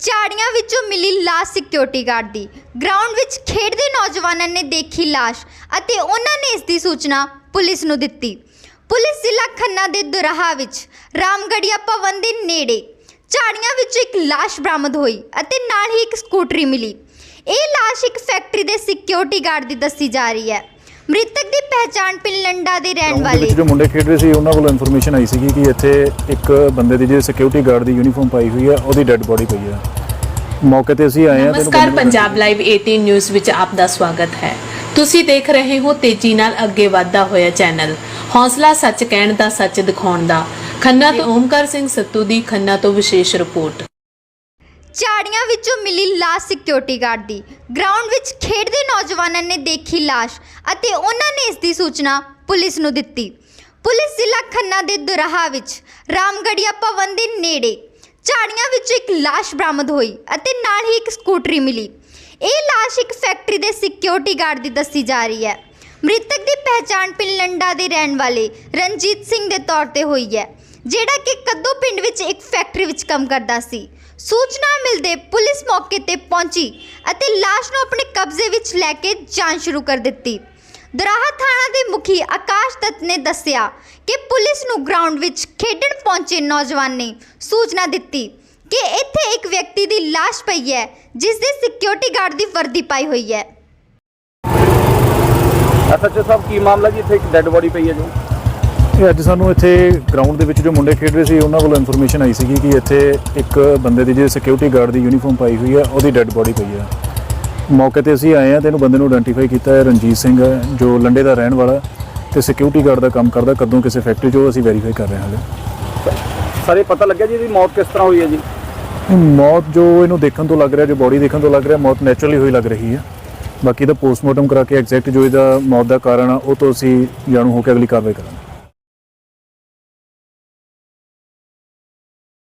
ਝਾੜੀਆਂ ਵਿੱਚੋਂ ਮਿਲੀ ਲਾਸ਼ ਸਿਕਿਉਰਿਟੀ ਗਾਰਡ ਦੀ। ਗਰਾਊਂਡ ਵਿੱਚ ਖੇਡਦੇ ਨੌਜਵਾਨਾਂ ਨੇ ਦੇਖੀ ਲਾਸ਼ ਅਤੇ ਉਹਨਾਂ ਨੇ ਇਸ ਦੀ ਸੂਚਨਾ ਪੁਲਿਸ ਨੂੰ ਦਿੱਤੀ। ਪੁਲਿਸ ਜ਼ਿਲ੍ਹਾ ਖੰਨਾ ਦੇ ਦੁਰਾਹਾ ਵਿੱਚ ਰਾਮਗੜੀਆ ਭਵਨ ਦੇ ਨੇੜੇ ਝਾੜੀਆਂ ਵਿੱਚੋਂ ਇੱਕ ਲਾਸ਼ ਬਰਾਮਦ ਹੋਈ ਅਤੇ ਨਾਲ ਹੀ ਇੱਕ ਸਕੂਟਰੀ ਮਿਲੀ। ਇਹ ਲਾਸ਼ ਇੱਕ ਫੈਕਟਰੀ ਦੇ ਸਿਕਿਉਰਿਟੀ ਗਾਰਡ ਦੀ ਦੱਸੀ ਜਾ ਰਹੀ ਹੈ। ਮ੍ਰਿਤਕ ਦੀ ਪਹਿਚਾਣ ਪਿੰਲੰਡਾ ਦੇ ਰਹਿਣ ਵਾਲੇ। ਵਿੱਚ ਜੋ ਮੁੰਡੇ ਖੇਡ ਰਹੇ ਸੀ ਉਹਨਾਂ ਕੋਲ ਇਨਫੋਰਮੇਸ਼ਨ ਆਈ ਸੀਗੀ ਕਿ ਇੱਥੇ ਇੱਕ ਬੰਦੇ ਦੀ ਜਿਹੜੀ ਸਿਕਿਉਰਿਟੀ ਗਾਰਡ ਦੀ ਯੂਨੀਫਾਰਮ ਪਾਈ ਹੋਈ ਹੈ ਉਹਦੀ ਡੈੱਡ ਬੋਡੀ ਪਈ ਹੈ। ਮੌਕੇ ਤੇ ਅਸੀਂ ਆਏ ਹਾਂ ਤੇ ਨਮਸਕਾਰ ਪੰਜਾਬ ਲਾਈਵ 18 ਨਿਊਜ਼ ਵਿੱਚ ਆਪ ਦਾ ਸਵਾਗਤ ਹੈ। ਤੁਸੀਂ ਦੇਖ ਰਹੇ ਹੋ ਤੇਜ਼ੀ ਨਾਲ ਅੱਗੇ ਵਧਦਾ ਹੋਇਆ ਚੈਨਲ। ਹੌਸਲਾ ਸੱਚ ਕਹਿਣ ਦਾ ਸੱਚ ਦਿਖਾਉਣ ਦਾ। ਖੰਨਾ ਤੋਂ ਓਮਕਾਰ ਸਿੰਘ ਸੱਤੂ ਦੀ ਖੰਨਾ ਤੋਂ ਵਿਸ਼ੇਸ਼ ਰਿਪੋਰਟ। ਝਾੜੀਆਂ ਵਿੱਚੋਂ ਮਿਲੀ ਲਾਸ਼ ਸਿਕਿਉਰਿਟੀ ਗਾਰਡ ਦੀ। ਗਰਾਊਂਡ ਵਿੱਚ ਖੇਡਦੇ ਨੌਜਵਾਨਾਂ ਨੇ ਦੇਖੀ ਲਾਸ਼। ਅਤੇ ਉਹਨਾਂ ਨੇ ਇਸ ਦੀ ਸੂਚਨਾ ਪੁਲਿਸ ਨੂੰ ਦਿੱਤੀ। ਪੁਲਿਸ ਜ਼ਿਲ੍ਹਾ ਖੰਨਾ ਦੇ ਦੁਰਾਹਾ ਵਿੱਚ ਰਾਮਗੜੀਆ ਭਵਨ ਦੇ ਨੇੜੇ ਝਾੜੀਆਂ ਵਿੱਚ ਇੱਕ ਲਾਸ਼ ਬਰਾਮਦ ਹੋਈ ਅਤੇ ਨਾਲ ਹੀ ਇੱਕ ਸਕੂਟਰੀ ਮਿਲੀ। ਇਹ ਲਾਸ਼ ਇੱਕ ਫੈਕਟਰੀ ਦੇ ਸਿਕਿਉਰਿਟੀ ਗਾਰਡ ਦੀ ਦੱਸੀ ਜਾ ਰਹੀ ਹੈ। ਮ੍ਰਿਤਕ ਦੀ ਪਹਿਚਾਣ ਪਿੰਲੰਡਾ ਦੇ ਰਹਿਣ ਵਾਲੇ ਰਣਜੀਤ ਸਿੰਘ ਦੇ ਤੌਰ ਤੇ ਹੋਈ ਹੈ, ਜਿਹੜਾ ਕਿ ਕੱਦੋ ਪਿੰਡ ਵਿੱਚ ਇੱਕ ਫੈਕਟਰੀ ਵਿੱਚ ਕੰਮ ਕਰਦਾ ਸੀ। ਸੂਚਨਾ ਮਿਲਦੇ ਪੁਲਿਸ ਮੌਕੇ ਤੇ ਪਹੁੰਚੀ ਅਤੇ ਲਾਸ਼ ਨੂੰ ਆਪਣੇ ਕਬਜ਼ੇ ਵਿੱਚ ਲੈ ਕੇ ਜਾਂਚ ਸ਼ੁਰੂ ਕਰ ਦਿੱਤੀ। ਦਰਾਹਾ ਥਾਣਾ ਦੇ ਮੁਖੀ ਆਕਾਸ਼ ਦੱਤ ਨੇ ਦੱਸਿਆ ਕਿ ਪੁਲਿਸ ਨੂੰ ਗਰਾਊਂਡ ਵਿੱਚ ਖੇਡਣ ਪਹੁੰਚੇ ਨੌਜਵਾਨ ਨੇ ਸੂਚਨਾ ਦਿੱਤੀ ਕਿ ਇੱਥੇ ਇੱਕ ਵਿਅਕਤੀ ਦੀ ਲਾਸ਼ ਪਈ ਹੈ ਜਿਸ ਦੇ ਸਿਕਿਉਰਿਟੀ ਗਾਰਡ ਦੀ ਵਰਦੀ ਪਾਈ ਹੋਈ ਹੈ। ਐਸਐਚਓ ਸਾਹਿਬ ਕੀ ਮਾਮਲਾ ਜੀ? ਇੱਥੇ ਇੱਕ ਡੈੱਡ ਬੋਡੀ ਪਈ ਹੈ ਜੋ। ਇਹ ਅੱਜ ਸਾਨੂੰ ਇੱਥੇ ਗਰਾਊਂਡ ਦੇ ਵਿੱਚ ਜੋ ਮੁੰਡੇ ਖੇਡ ਰਹੇ ਸੀ ਉਹਨਾਂ ਕੋਲ ਇਨਫੋਰਮੇਸ਼ਨ ਆਈ ਸੀਗੀ ਕਿ ਇੱਥੇ ਇੱਕ ਬੰਦੇ ਦੀ ਜਿਹੜੀ ਸਿਕਿਉਰਿਟੀ ਗਾਰਡ ਦੀ ਯੂਨੀਫਾਰਮ ਪਾਈ ਹੋਈ ਹੈ ਉਹਦੀ ਡੈੱਡ ਬੋਡੀ ਪਈ ਹੈ। ਮੌਕੇ ਤੇ ਅਸੀਂ ਆਏ ਹਾਂ ਤੇ ਇਹਨੂੰ ਬੰਦੇ ਨੂੰ ਆਇਡੈਂਟੀਫਾਈ ਕੀਤਾ ਹੈ ਰਣਜੀਤ ਸਿੰਘ ਹੈ, ਜੋ ਲੰਡੇ ਦਾ ਰਹਿਣ ਵਾਲਾ ਤੇ ਸਿਕਿਉਰਿਟੀ ਗਾਰਡ ਦਾ ਕੰਮ ਕਰਦਾ ਕਦੋਂ ਕਿਸੇ ਫੈਕਟਰੀ 'ਚ ਉਹ ਅਸੀਂ ਵੈਰੀਫਾਈ ਕਰ ਰਹੇ ਹਾਂ ਹਾਲੇ। ਸਰ ਪਤਾ ਲੱਗਿਆ ਜੀ ਇਹਦੀ ਮੌਤ ਕਿਸ ਤਰ੍ਹਾਂ ਹੋਈ ਹੈ ਜੀ? ਮੌਤ ਜੋ ਇਹਨੂੰ ਦੇਖਣ ਤੋਂ ਲੱਗ ਰਿਹਾ ਜੋ ਬੋਡੀ ਦੇਖਣ ਤੋਂ ਲੱਗ ਰਿਹਾ ਮੌਤ ਨੈਚੁਰਲੀ ਹੋਈ ਲੱਗ ਰਹੀ ਹੈ। ਬਾਕੀ ਦਾ ਪੋਸਟਮਾਰਟਮ ਕਰਾ ਕੇ ਐਗਜ਼ੈਕਟ ਜੋ ਇਹਦਾ ਮੌਤ ਦਾ ਕਾਰਨ ਆ ਉਹ ਤੋਂ ਅਸੀਂ ਜਾਣੂ ਹੋ ਕੇ ਅਗਲੀ ਕਾਰਵਾਈ ਕਰਾਂਗੇ।